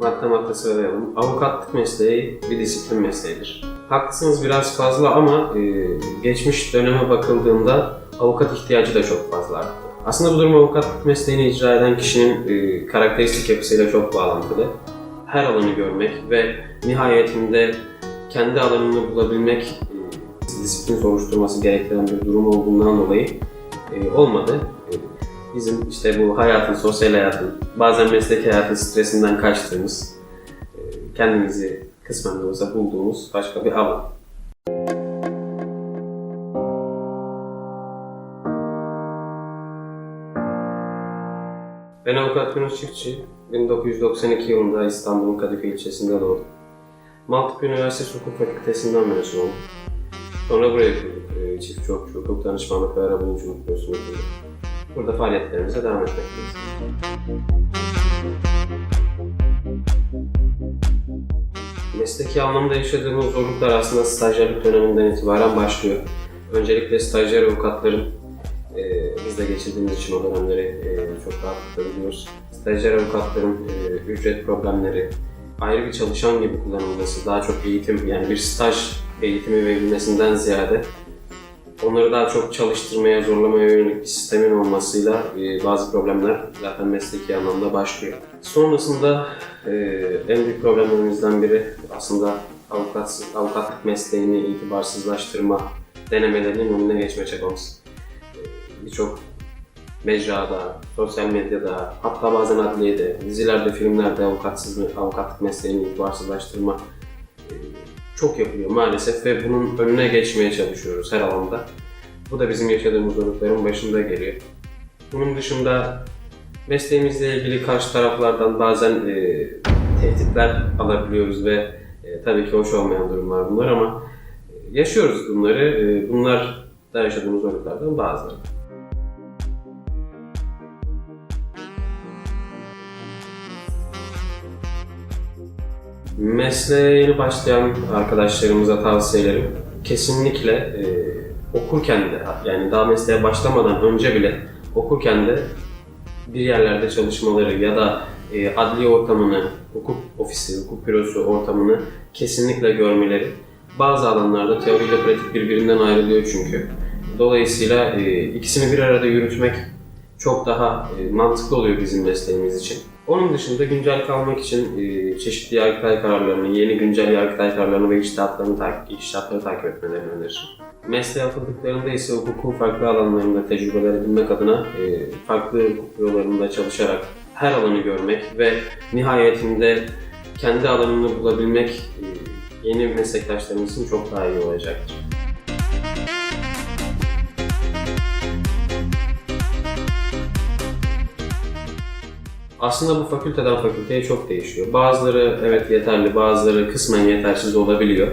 Madde madde sıralayalım. Avukatlık mesleği bir disiplin mesleğidir. Haklısınız biraz fazla ama e, geçmiş döneme bakıldığında avukat ihtiyacı da çok fazla arttı. Aslında bu durum avukatlık mesleğini icra eden kişinin e, karakteristik yapısıyla çok bağlantılı. Her alanı görmek ve nihayetinde kendi alanını bulabilmek e, disiplin soruşturması gerektiren bir durum olduğundan dolayı e, olmadı. E, bizim işte bu hayatın, sosyal hayatın, bazen meslek hayatın stresinden kaçtığımız, e, kendimizi kısmen de olsa bulduğumuz başka bir alan. Ben avukat Yunus Çiftçi, 1992 yılında İstanbul'un Kadıköy ilçesinde doğdum. Maltepe Üniversitesi Hukuk Fakültesinden mezun oldum. Sonra buraya kurduk. E, Çiftçi Hukuk, Danışmanlık ve Arabuluculuk Bürosunu kurduk. Burada faaliyetlerimize devam etmekteyiz. Mesleki anlamda yaşadığımız zorluklar aslında stajyerlik döneminden itibaren başlıyor. Öncelikle stajyer avukatların e, biz de geçirdiğimiz için o dönemleri e, çok rahatlıkla biliyoruz. Stajyer avukatların e, ücret problemleri, ayrı bir çalışan gibi kullanılması, daha çok eğitim yani bir staj eğitimi verilmesinden ziyade onları daha çok çalıştırmaya, zorlamaya yönelik bir sistemin olmasıyla e, bazı problemler zaten mesleki anlamda başlıyor. Sonrasında e, en büyük problemlerimizden biri aslında avukat, avukatlık mesleğini itibarsızlaştırma denemelerinin önüne geçme çabamız. E, Birçok mecrada, sosyal medyada, hatta bazen adliyede, dizilerde, filmlerde avukatsız, avukatlık mesleğini itibarsızlaştırma çok yapılıyor maalesef ve bunun önüne geçmeye çalışıyoruz her alanda. Bu da bizim yaşadığımız zorlukların başında geliyor. Bunun dışında mesleğimizle ilgili karşı taraflardan bazen e, tehditler alabiliyoruz ve e, tabii ki hoş olmayan durumlar bunlar ama e, yaşıyoruz bunları. E, bunlar da yaşadığımız zorluklardan bazıları. Mesleğe yeni başlayan arkadaşlarımıza tavsiyelerim kesinlikle e, okurken de yani daha mesleğe başlamadan önce bile okurken de bir yerlerde çalışmaları ya da e, adli ortamını, hukuk ofisi, hukuk bürosu ortamını kesinlikle görmeleri. Bazı alanlarda teoriyle pratik birbirinden ayrılıyor çünkü. Dolayısıyla e, ikisini bir arada yürütmek çok daha e, mantıklı oluyor bizim mesleğimiz için. Onun dışında güncel kalmak için e, çeşitli yargıtay kararlarını, yeni güncel yargıtay kararlarını ve içtihatlarını takip, içtihatları takip etmelerini öneririm. Mesleğe atıldıklarında ise hukukun farklı alanlarında tecrübeler edinmek adına e, farklı hukuk bürolarında çalışarak her alanı görmek ve nihayetinde kendi alanını bulabilmek e, yeni meslektaşlarımız için çok daha iyi olacaktır. Aslında bu fakülteden fakülteye çok değişiyor. Bazıları evet yeterli, bazıları kısmen yetersiz olabiliyor.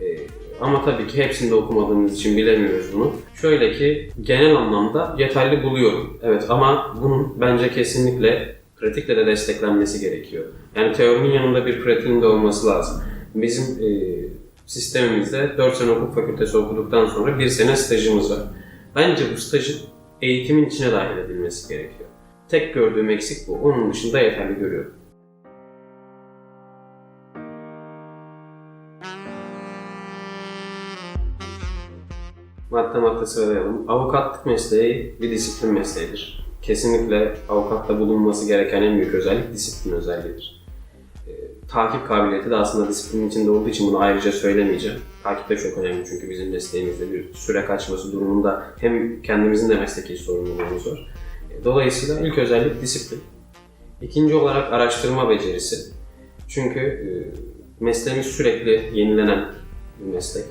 Ee, ama tabii ki hepsini de okumadığımız için bilemiyoruz bunu. Şöyle ki genel anlamda yeterli buluyorum. Evet ama bunun bence kesinlikle pratikle de desteklenmesi gerekiyor. Yani teorinin yanında bir pratiğin de olması lazım. Bizim e, sistemimizde 4 sene hukuk fakültesi okuduktan sonra 1 sene stajımız var. Bence bu stajın eğitimin içine dahil edilmesi gerekiyor. Tek gördüğüm eksik bu. Onun dışında yeterli görüyorum. Madde madde sıralayalım. Avukatlık mesleği bir disiplin mesleğidir. Kesinlikle avukatta bulunması gereken en büyük özellik disiplin özelliğidir. Ee, takip kabiliyeti de aslında disiplinin içinde olduğu için bunu ayrıca söylemeyeceğim. Takip de çok önemli çünkü bizim mesleğimizde bir süre kaçması durumunda hem kendimizin de mesleki sorumluluğumuz var. Dolayısıyla ilk özellik disiplin. İkinci olarak araştırma becerisi. Çünkü e, mesleğimiz sürekli yenilenen bir meslek.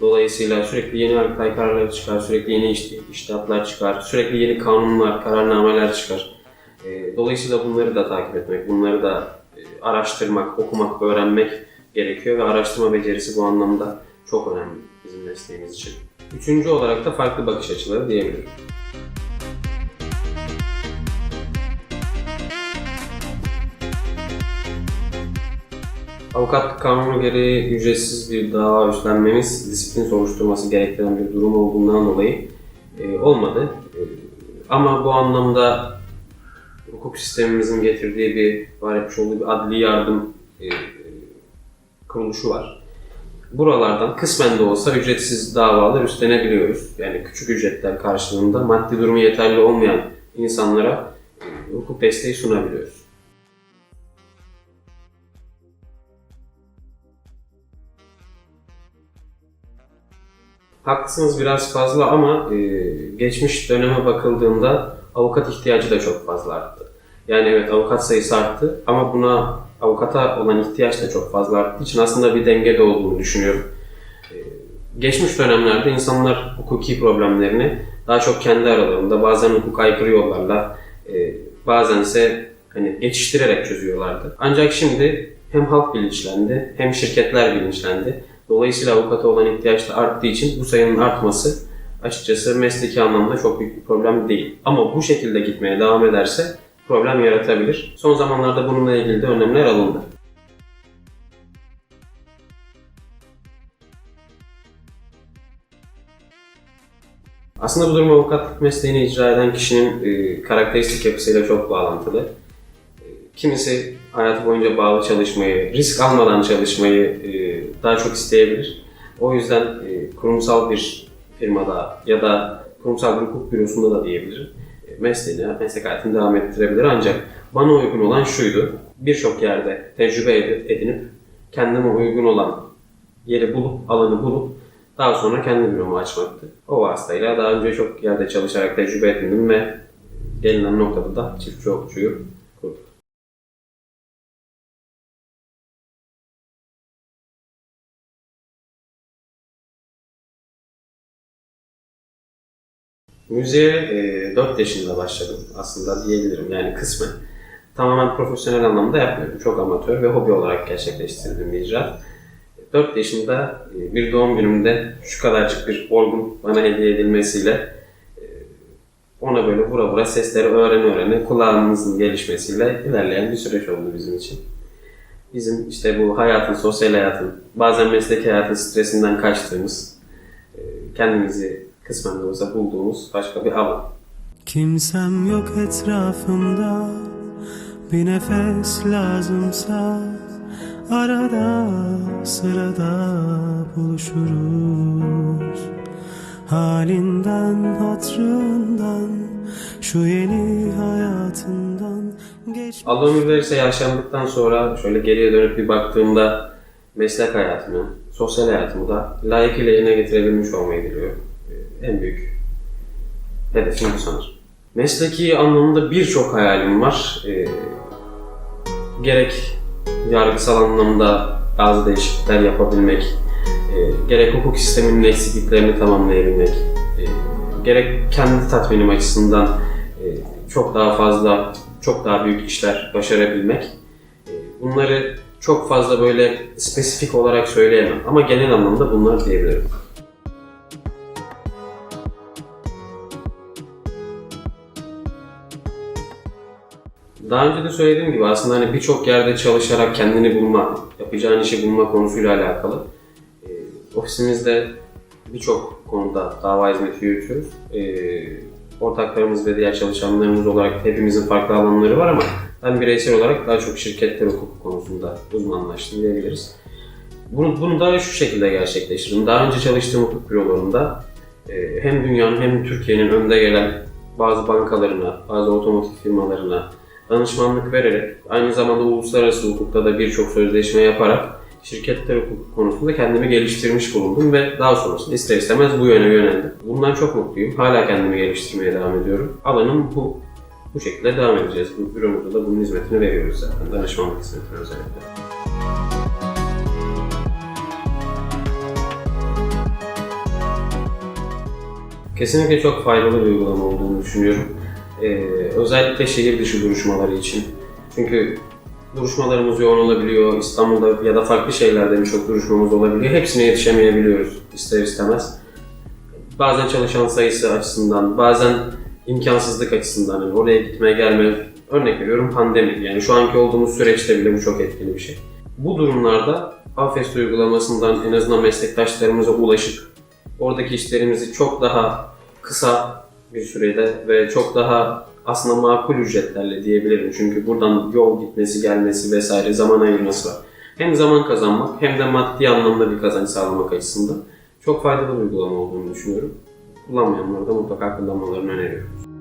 Dolayısıyla sürekli yeni yargıtay kararları çıkar, sürekli yeni iş, iştahatlar çıkar, sürekli yeni kanunlar, kararnameler çıkar. E, Dolayısıyla bunları da takip etmek, bunları da e, araştırmak, okumak, öğrenmek gerekiyor ve araştırma becerisi bu anlamda çok önemli bizim mesleğimiz için. Üçüncü olarak da farklı bakış açıları diyebilirim. Avukatlık kanunu gereği ücretsiz bir dava üstlenmemiz disiplin soruşturması gerektiren bir durum olduğundan dolayı e, olmadı. E, ama bu anlamda hukuk sistemimizin getirdiği bir, var etmiş olduğu bir adli yardım e, kuruluşu var. Buralardan kısmen de olsa ücretsiz davalar üstlenebiliyoruz. Yani küçük ücretler karşılığında maddi durumu yeterli olmayan insanlara e, hukuk desteği sunabiliyoruz. Haklısınız biraz fazla ama e, geçmiş döneme bakıldığında avukat ihtiyacı da çok fazla arttı. Yani evet avukat sayısı arttı ama buna avukata olan ihtiyaç da çok fazla arttığı için aslında bir dengede olduğunu düşünüyorum. E, geçmiş dönemlerde insanlar hukuki problemlerini daha çok kendi aralarında bazen hukuk aykırı yollarla e, bazense hani geçiştirerek çözüyorlardı. Ancak şimdi hem halk bilinçlendi hem şirketler bilinçlendi. Dolayısıyla avukata olan ihtiyaç da arttığı için bu sayının artması açıkçası mesleki anlamda çok büyük bir problem değil. Ama bu şekilde gitmeye devam ederse problem yaratabilir. Son zamanlarda bununla ilgili de önlemler alındı. Aslında bu durum avukatlık mesleğini icra eden kişinin e, karakteristik yapısıyla çok bağlantılı. E, kimisi hayatı boyunca bağlı çalışmayı, risk almadan çalışmayı e, daha çok isteyebilir. O yüzden e, kurumsal bir firmada ya da kurumsal bir hukuk bürosunda da diyebilirim. E, mesleğini, meslek hayatını devam ettirebilir ancak bana uygun olan şuydu. Birçok yerde tecrübe edinip kendime uygun olan yeri bulup, alanı bulup daha sonra kendi büromu açmaktı. O vasıtayla daha önce çok yerde çalışarak tecrübe edindim ve gelinen noktada da çiftçi hukukçuyu Müziğe e, 4 yaşında başladım aslında diyebilirim yani kısmen. Tamamen profesyonel anlamda yapmıyorum. Çok amatör ve hobi olarak gerçekleştirdiğim bir icra. 4 yaşında e, bir doğum günümde şu kadarcık bir orgun bana hediye edilmesiyle e, ona böyle vura vura sesleri öğrene öğrene kulağımızın gelişmesiyle ilerleyen bir süreç oldu bizim için. Bizim işte bu hayatın, sosyal hayatın, bazen mesleki hayatın stresinden kaçtığımız, e, kendimizi kısmen de olsa bulduğumuz başka bir alan. Kimsem yok etrafımda Bir nefes lazımsa Arada sırada buluşuruz Halinden hatrından Şu yeni hayatından Geç Allah ömür verirse yaşlandıktan sonra şöyle geriye dönüp bir baktığımda meslek hayatımı, sosyal hayatımı da layıkıyla yerine getirebilmiş olmayı diliyorum. En büyük hedefim bu sanırım. Mesleki anlamda birçok hayalim var. Ee, gerek yargısal anlamda bazı değişiklikler yapabilmek, e, gerek hukuk sisteminin eksikliklerini tamamlayabilmek, e, gerek kendi tatminim açısından e, çok daha fazla, çok daha büyük işler başarabilmek. E, bunları çok fazla böyle spesifik olarak söyleyemem ama genel anlamda bunlar diyebilirim. Daha önce de söylediğim gibi aslında hani birçok yerde çalışarak kendini bulma, yapacağın işi bulma konusuyla alakalı. E, ofisimizde birçok konuda dava hizmeti yürütüyoruz. E, ortaklarımız ve diğer çalışanlarımız olarak hepimizin farklı alanları var ama ben bireysel olarak daha çok şirketler hukuku konusunda uzmanlaştım diyebiliriz. Bunu, bunu da şu şekilde gerçekleştirdim. Daha önce çalıştığım hukuk bürolarında e, hem dünyanın hem Türkiye'nin önde gelen bazı bankalarına, bazı otomotiv firmalarına danışmanlık vererek aynı zamanda uluslararası hukukta da birçok sözleşme yaparak şirketler hukuku konusunda kendimi geliştirmiş bulundum ve daha sonrasında ister istemez bu yöne yöneldim. Bundan çok mutluyum. Hala kendimi geliştirmeye devam ediyorum. Alanım bu. Bu şekilde devam edeceğiz. Bu büromuzda da bunun hizmetini veriyoruz zaten. Danışmanlık hizmetini özellikle. Kesinlikle çok faydalı bir uygulama olduğunu düşünüyorum. Ee, özellikle şehir dışı duruşmaları için. Çünkü duruşmalarımız yoğun olabiliyor. İstanbul'da ya da farklı şehirlerde birçok duruşmamız olabiliyor. Hepsine yetişemeyebiliyoruz ister istemez. Bazen çalışan sayısı açısından, bazen imkansızlık açısından yani oraya gitmeye gelme. Örnek veriyorum pandemi. Yani şu anki olduğumuz süreçte bile bu çok etkili bir şey. Bu durumlarda AFES uygulamasından en azından meslektaşlarımıza ulaşıp oradaki işlerimizi çok daha kısa bir sürede ve çok daha aslında makul ücretlerle diyebilirim. Çünkü buradan yol gitmesi, gelmesi vesaire zaman ayırması var. Hem zaman kazanmak hem de maddi anlamda bir kazanç sağlamak açısından çok faydalı bir uygulama olduğunu düşünüyorum. Kullanmayanlara da mutlaka kullanmalarını öneriyorum.